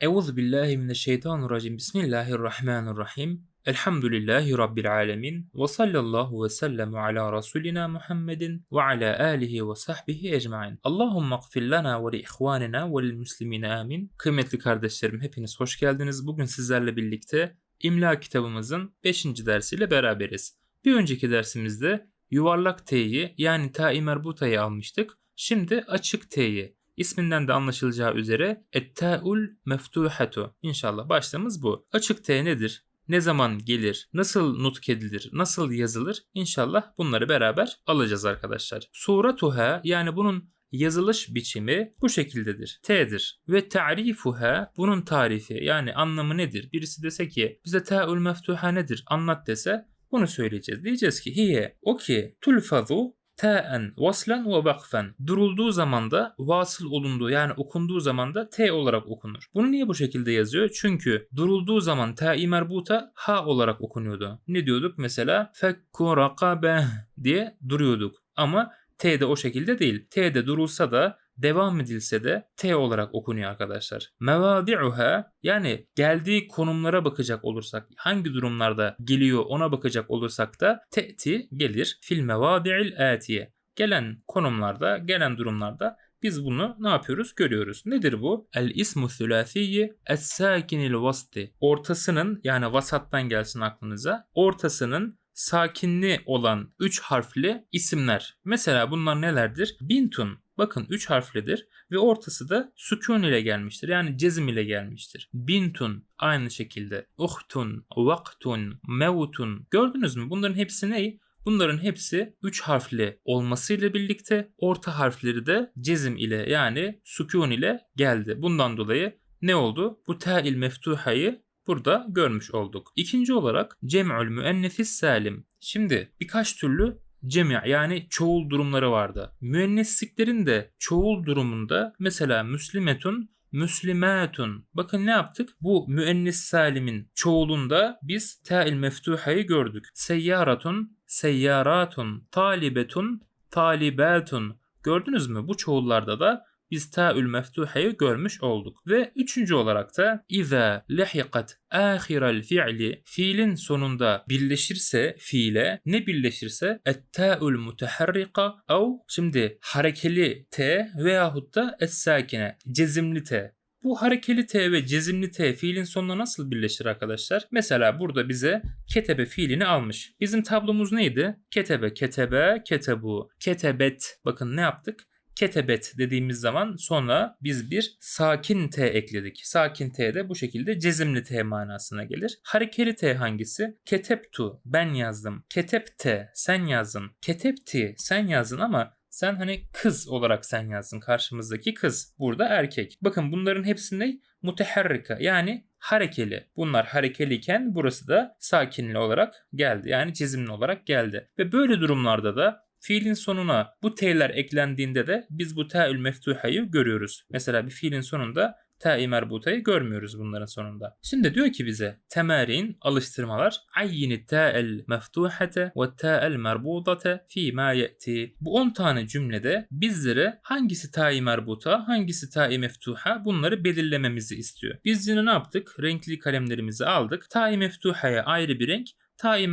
Euzu billahi mineşşeytanirracim. Bismillahirrahmanirrahim. Elhamdülillahi Rabbil alemin. Ve sallallahu ve sellem ala Resulina Muhammedin ve ala alihi ve sahbihi ecmain. Allahümme gfir lana ve li ihvanina ve lil muslimine amin. Kıymetli kardeşlerim hepiniz hoş geldiniz. Bugün sizlerle birlikte İmla kitabımızın 5. dersiyle beraberiz. Bir önceki dersimizde yuvarlak T'yi yani ta-i merbutayı almıştık. Şimdi açık T'yi İsminden de anlaşılacağı üzere ette'ul meftuhatu. İnşallah başlığımız bu. Açık T nedir? Ne zaman gelir? Nasıl nutk edilir? Nasıl yazılır? İnşallah bunları beraber alacağız arkadaşlar. Suratuha yani bunun yazılış biçimi bu şekildedir. T'dir. Ve ta'rifuha bunun tarifi yani anlamı nedir? Birisi dese ki bize ta'ul meftuha nedir? Anlat dese bunu söyleyeceğiz. Diyeceğiz ki hiye o ki tulfazu ta'en vaslen ve vakfen. Durulduğu zaman da vasıl olunduğu yani okunduğu zaman da t olarak okunur. Bunu niye bu şekilde yazıyor? Çünkü durulduğu zaman ta-i merbuta ha olarak okunuyordu. Ne diyorduk mesela? Fekku rakabe diye duruyorduk. Ama T de o şekilde değil. T de durulsa da devam edilse de T olarak okunuyor arkadaşlar. Mevadi'uha yani geldiği konumlara bakacak olursak hangi durumlarda geliyor ona bakacak olursak da te'ti gelir fil mevadi'il atiye. Gelen konumlarda, gelen durumlarda biz bunu ne yapıyoruz? Görüyoruz. Nedir bu? El ismu thülâfiyyi es sakinil vasti. Ortasının yani vasattan gelsin aklınıza. Ortasının sakinli olan 3 harfli isimler. Mesela bunlar nelerdir? Bintun bakın 3 harflidir ve ortası da sükun ile gelmiştir. Yani cezim ile gelmiştir. Bintun aynı şekilde. Uhtun, vaktun, mevtun. Gördünüz mü? Bunların hepsi ne? Bunların hepsi 3 harfli olmasıyla birlikte orta harfleri de cezim ile yani sükun ile geldi. Bundan dolayı ne oldu? Bu ta'il meftuhayı burada görmüş olduk. İkinci olarak cem'ül müennefis salim. Şimdi birkaç türlü cemi yani çoğul durumları vardı. Müennesliklerin de çoğul durumunda mesela müslimetun müslimatun. Bakın ne yaptık? Bu müennes salimin çoğulunda biz ta'il meftuhayı gördük. Seyyaratun, seyyaratun, talibetun, talibatun. Gördünüz mü? Bu çoğullarda da biz ta'ül meftuhayı görmüş olduk. Ve üçüncü olarak da iza lehiqat ahirel fi'li fiilin sonunda birleşirse fiile ne birleşirse et-ta'ül muteharrika au şimdi harekeli t veyahut da es-sakine cezimli t bu harekeli T ve cezimli T fiilin sonuna nasıl birleşir arkadaşlar? Mesela burada bize ketebe fiilini almış. Bizim tablomuz neydi? Ketebe, ketebe, ketebu, ketebet. Bakın ne yaptık? Ketebet dediğimiz zaman sonra biz bir sakin T ekledik. Sakin T de bu şekilde cezimli T manasına gelir. Harekeli T hangisi? Keteptu ben yazdım. Ketepte sen yazdın. Ketepti sen yazdın ama sen hani kız olarak sen yazdın karşımızdaki kız. Burada erkek. Bakın bunların hepsi ne? Muteherrika yani harekeli. Bunlar harekeliyken burası da sakinli olarak geldi. Yani çizimli olarak geldi. Ve böyle durumlarda da Fiilin sonuna bu t'ler eklendiğinde de biz bu ta'ül meftuhayı görüyoruz. Mesela bir fiilin sonunda ta-i merbutayı görmüyoruz bunların sonunda. Şimdi diyor ki bize temarin, alıştırmalar ayyini ta'el meftuhate ve ta'el merbudate fi ma ye'ti. Bu 10 tane cümlede bizlere hangisi ta-i merbuta, hangisi ta-i meftuha bunları belirlememizi istiyor. Biz yine ne yaptık? Renkli kalemlerimizi aldık. Ta-i meftuhaya ayrı bir renk, ta-i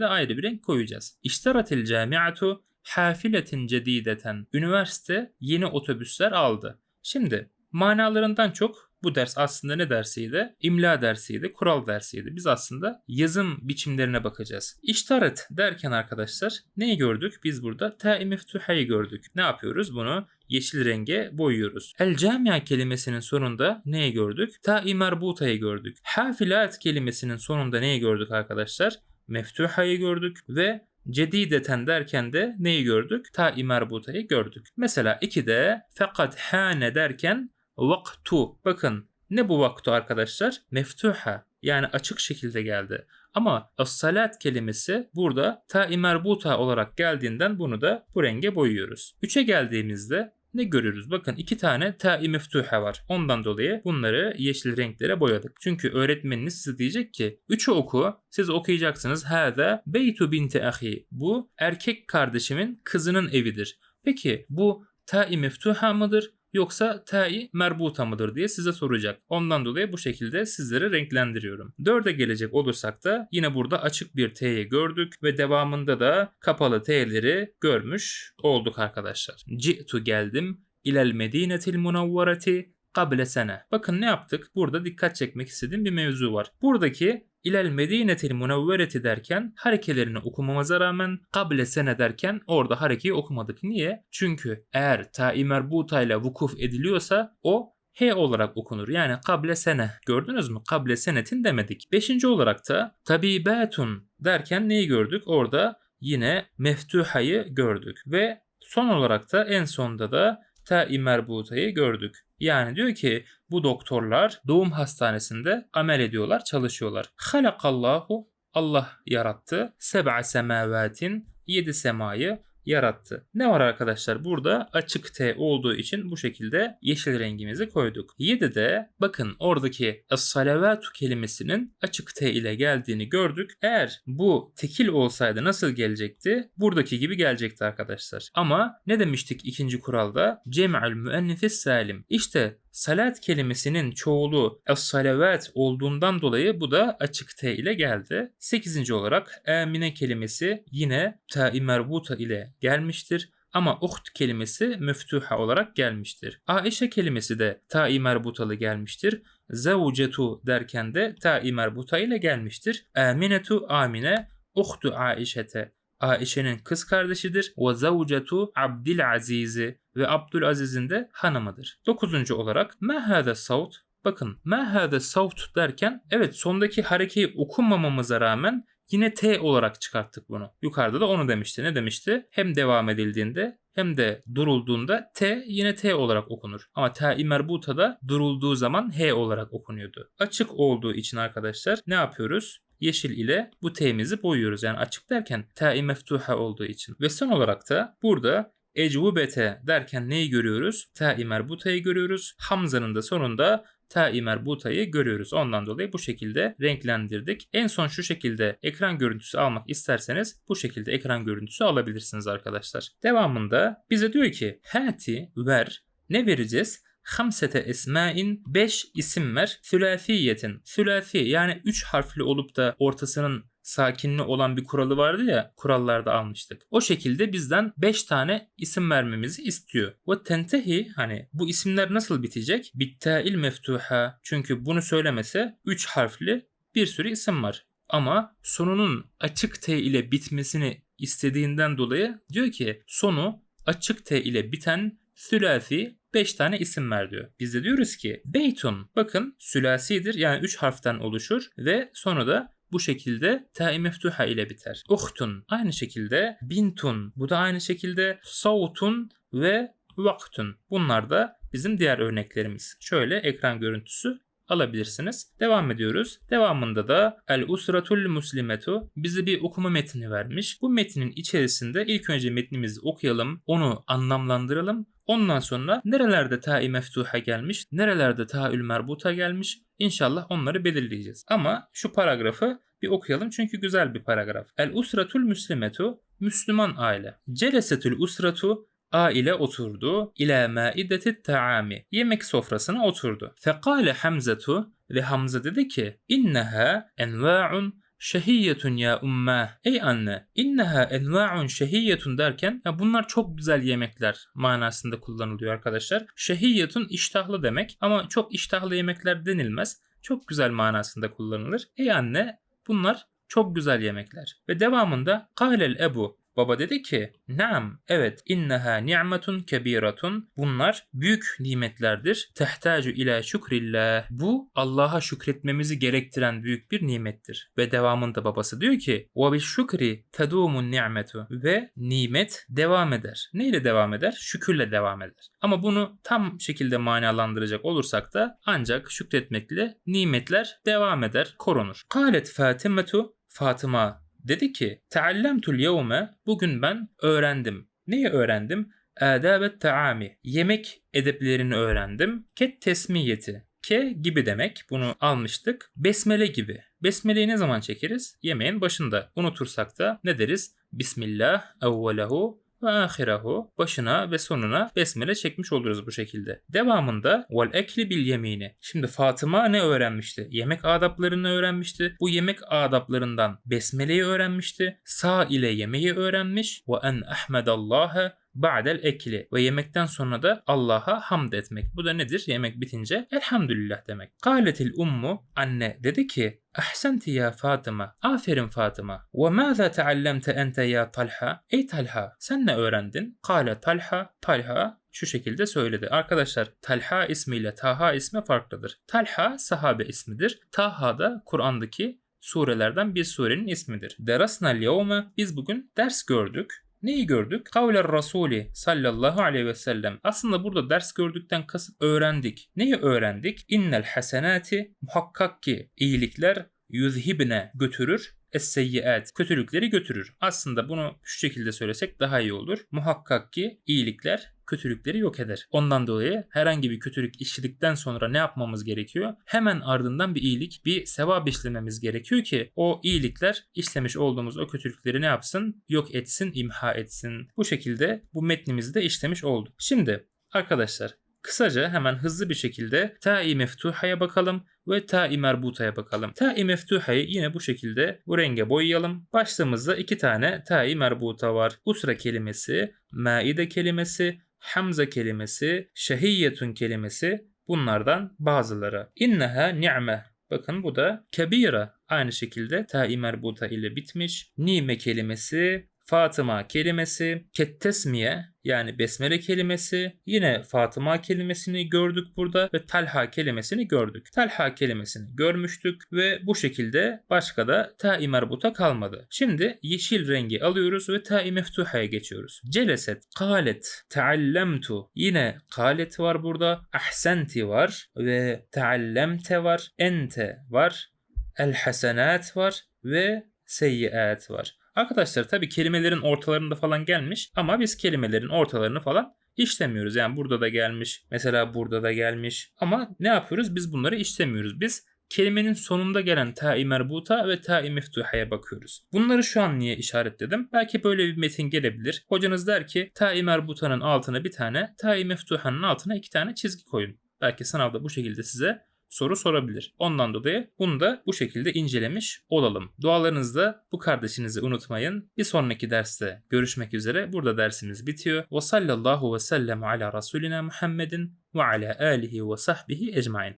da ayrı bir renk koyacağız. İşteratil camiatu hafiletin cedideten. Üniversite yeni otobüsler aldı. Şimdi manalarından çok bu ders aslında ne dersiydi? İmla dersiydi, kural dersiydi. Biz aslında yazım biçimlerine bakacağız. İştaret derken arkadaşlar neyi gördük? Biz burada ta-i meftuhayı gördük. Ne yapıyoruz? Bunu yeşil renge boyuyoruz. El camia kelimesinin sonunda neyi gördük? Ta-i merbutayı gördük. Hafilat kelimesinin sonunda neyi gördük arkadaşlar? Meftuhayı gördük ve cedideten derken de neyi gördük? Ta-i merbutayı gördük. Mesela 2'de fakat hane derken vaktu. Bakın ne bu vaktu arkadaşlar? Meftuha yani açık şekilde geldi. Ama as-salat kelimesi burada ta-i merbuta olarak geldiğinden bunu da bu renge boyuyoruz. 3'e geldiğimizde ne görürüz? Bakın iki tane ta'i meftuha var. Ondan dolayı bunları yeşil renklere boyadık. Çünkü öğretmeniniz size diyecek ki 3'ü oku. Siz okuyacaksınız. Hâzâ beytu binti ahi. Bu erkek kardeşimin kızının evidir. Peki bu ta'i meftuha mıdır? Yoksa ta'i merbuta mıdır diye size soracak. Ondan dolayı bu şekilde sizleri renklendiriyorum. 4'e gelecek olursak da yine burada açık bir t'yi gördük ve devamında da kapalı t'leri görmüş olduk arkadaşlar. Ci'tu geldim ilel medinetil munavvarati kable sene. Bakın ne yaptık? Burada dikkat çekmek istediğim bir mevzu var. Buradaki ilel medinetil munavvereti derken harekelerini okumamıza rağmen kable sene derken orada harekeyi okumadık. Niye? Çünkü eğer ta'i merbuta ile vukuf ediliyorsa o H olarak okunur. Yani kable sene. Gördünüz mü? Kable senetin demedik. Beşinci olarak da tabibetun derken neyi gördük? Orada yine meftuhayı gördük. Ve son olarak da en sonda da ta-i merbutayı gördük. Yani diyor ki bu doktorlar doğum hastanesinde amel ediyorlar, çalışıyorlar. Halakallahu Allah yarattı. Seb'a semavatin yedi semayı yarattı. Ne var arkadaşlar? Burada açık T olduğu için bu şekilde yeşil rengimizi koyduk. 7'de bakın oradaki es-salavatu kelimesinin açık T ile geldiğini gördük. Eğer bu tekil olsaydı nasıl gelecekti? Buradaki gibi gelecekti arkadaşlar. Ama ne demiştik ikinci kuralda? Cem'ül müennifis salim. İşte salat kelimesinin çoğulu es-salavat olduğundan dolayı bu da açık T ile geldi. 8. olarak amine kelimesi yine ta-i merbuta ile gelmiştir. Ama uht kelimesi müftüha olarak gelmiştir. Aişe kelimesi de ta-i merbutalı gelmiştir. Zavcetu derken de ta-i merbuta ile gelmiştir. Aminetu amine uhtu Aişete Aişe'nin kız kardeşidir. Ve zavcetu Abdil Aziz'i ve Abdülaziz'in de hanımıdır. Dokuzuncu olarak ma hâde savt Bakın ma hâde savt derken evet sondaki harekeyi okunmamamıza rağmen yine T olarak çıkarttık bunu. Yukarıda da onu demişti. Ne demişti? Hem devam edildiğinde hem de durulduğunda T yine T olarak okunur. Ama ta-i merbuta'da durulduğu zaman H olarak okunuyordu. Açık olduğu için arkadaşlar ne yapıyoruz? Yeşil ile bu T'mizi boyuyoruz. Yani açık derken ta'i meftuha olduğu için. Ve son olarak da burada ecvubete derken neyi görüyoruz? Ta'i merbutayı görüyoruz. Hamzanın da sonunda ta'i merbutayı görüyoruz. Ondan dolayı bu şekilde renklendirdik. En son şu şekilde ekran görüntüsü almak isterseniz bu şekilde ekran görüntüsü alabilirsiniz arkadaşlar. Devamında bize diyor ki hati ver ne vereceğiz? Hamsete esmain 5 isim ver. Sülafiyetin. Sülafi yani 3 harfli olup da ortasının sakinli olan bir kuralı vardı ya kurallarda almıştık. O şekilde bizden 5 tane isim vermemizi istiyor. Ve tentehi hani bu isimler nasıl bitecek? Bittail meftuha. Çünkü bunu söylemese 3 harfli bir sürü isim var. Ama sonunun açık T ile bitmesini istediğinden dolayı diyor ki sonu açık T ile biten sülasi 5 tane isim ver diyor. Biz de diyoruz ki beytun bakın sülasidir yani 3 harften oluşur ve sonra da bu şekilde ta'i meftuha ile biter. Uhtun aynı şekilde bintun bu da aynı şekilde savtun ve vaktun. Bunlar da bizim diğer örneklerimiz. Şöyle ekran görüntüsü alabilirsiniz. Devam ediyoruz. Devamında da El Usratul Muslimetu bize bir okuma metni vermiş. Bu metnin içerisinde ilk önce metnimizi okuyalım, onu anlamlandıralım. Ondan sonra nerelerde ta'i meftuha gelmiş, nerelerde ta'ül merbuta gelmiş İnşallah onları belirleyeceğiz. Ama şu paragrafı bir okuyalım çünkü güzel bir paragraf. El usratul müslimetu Müslüman aile. Celesetül usratu aile oturdu. İlâ maidetit taami. Yemek sofrasına oturdu. Fekale Hamzetu ve Hamza dedi ki inneha enva'un şehiyetun ya ummah. Ey anne inneha enva'un şehiyetun derken ya bunlar çok güzel yemekler manasında kullanılıyor arkadaşlar. Şehiyetun iştahlı demek ama çok iştahlı yemekler denilmez. Çok güzel manasında kullanılır. Ey anne bunlar çok güzel yemekler. Ve devamında Kâlel ebu Baba dedi ki, "Naam, evet, inneha ni'metun kebiratun. Bunlar büyük nimetlerdir. Tehtacu ila şükrillah. Bu Allah'a şükretmemizi gerektiren büyük bir nimettir." Ve devamında babası diyor ki, "Ve bil şükri tedumun ni'metu." Ve nimet devam eder. Neyle devam eder? Şükürle devam eder. Ama bunu tam şekilde manalandıracak olursak da ancak şükretmekle nimetler devam eder, korunur. Kalet Fatimetu Fatıma Dedi ki Teallemtul yevme bugün ben öğrendim. Neyi öğrendim? Adabet taami. Yemek edeplerini öğrendim. Ket tesmiyeti. Ke gibi demek. Bunu almıştık. Besmele gibi. Besmeleyi ne zaman çekeriz? Yemeğin başında. Unutursak da ne deriz? Bismillah evvelehu ve ahirehu başına ve sonuna besmele çekmiş oluruz bu şekilde. Devamında vel ekli bil yemini. Şimdi Fatıma ne öğrenmişti? Yemek adaplarını öğrenmişti. Bu yemek adaplarından besmeleyi öğrenmişti. Sağ ile yemeği öğrenmiş. Ve en ahmedallaha ba'del ekli ve yemekten sonra da Allah'a hamd etmek. Bu da nedir? Yemek bitince elhamdülillah demek. Kâletil ummu anne dedi ki Ahsenti ya Fatıma. Aferin Fatıma. Ve mâzâ teallemte ente ya Talha? Ey Talha sen ne öğrendin? Kale Talha. Talha şu şekilde söyledi. Arkadaşlar Talha ismiyle Taha ismi farklıdır. Talha sahabe ismidir. Taha da Kur'an'daki surelerden bir surenin ismidir. Derasnal yevme biz bugün ders gördük. Neyi gördük? Kavler Rasuli sallallahu aleyhi ve sellem. Aslında burada ders gördükten kasıt öğrendik. Neyi öğrendik? İnnel hasenati muhakkak ki iyilikler yüzhibne götürür es-seyyiat kötülükleri götürür. Aslında bunu şu şekilde söylesek daha iyi olur. Muhakkak ki iyilikler kötülükleri yok eder. Ondan dolayı herhangi bir kötülük işledikten sonra ne yapmamız gerekiyor? Hemen ardından bir iyilik, bir sevap işlememiz gerekiyor ki o iyilikler işlemiş olduğumuz o kötülükleri ne yapsın? Yok etsin, imha etsin. Bu şekilde bu metnimizi de işlemiş olduk. Şimdi arkadaşlar Kısaca hemen hızlı bir şekilde ta'i meftuhaya bakalım ve ta'i merbutaya bakalım. Ta'i meftuhayı yine bu şekilde bu renge boyayalım. Başlığımızda iki tane ta'i merbuta var. Usra kelimesi, maide kelimesi, hamza kelimesi, şehiyyetun kelimesi bunlardan bazıları. İnneha ni'me. Bakın bu da kebira. Aynı şekilde ta'i merbuta ile bitmiş. Nime kelimesi, Fatıma kelimesi, kettesmiye yani besmele kelimesi, yine Fatıma kelimesini gördük burada ve Talha kelimesini gördük. Talha kelimesini görmüştük ve bu şekilde başka da ta-i merbuta kalmadı. Şimdi yeşil rengi alıyoruz ve ta-i meftuhaya geçiyoruz. Celeset, kalet, teallemtu. Yine kalet var burada, ahsenti var ve teallemte var, ente var, el hasenat var ve seyyiat var. Arkadaşlar tabii kelimelerin ortalarında falan gelmiş ama biz kelimelerin ortalarını falan işlemiyoruz. Yani burada da gelmiş, mesela burada da gelmiş ama ne yapıyoruz? Biz bunları işlemiyoruz. Biz kelimenin sonunda gelen ta'i merbuta ve ta'i meftuhaya bakıyoruz. Bunları şu an niye işaretledim? Belki böyle bir metin gelebilir. Hocanız der ki ta'i merbutanın altına bir tane, ta'i meftuhanın altına iki tane çizgi koyun. Belki sınavda bu şekilde size soru sorabilir. Ondan dolayı bunu da bu şekilde incelemiş olalım. Dualarınızda bu kardeşinizi unutmayın. Bir sonraki derste görüşmek üzere. Burada dersimiz bitiyor. Ve sallallahu ve sellem ala Resulina Muhammedin ve ala alihi ve sahbihi ecmain.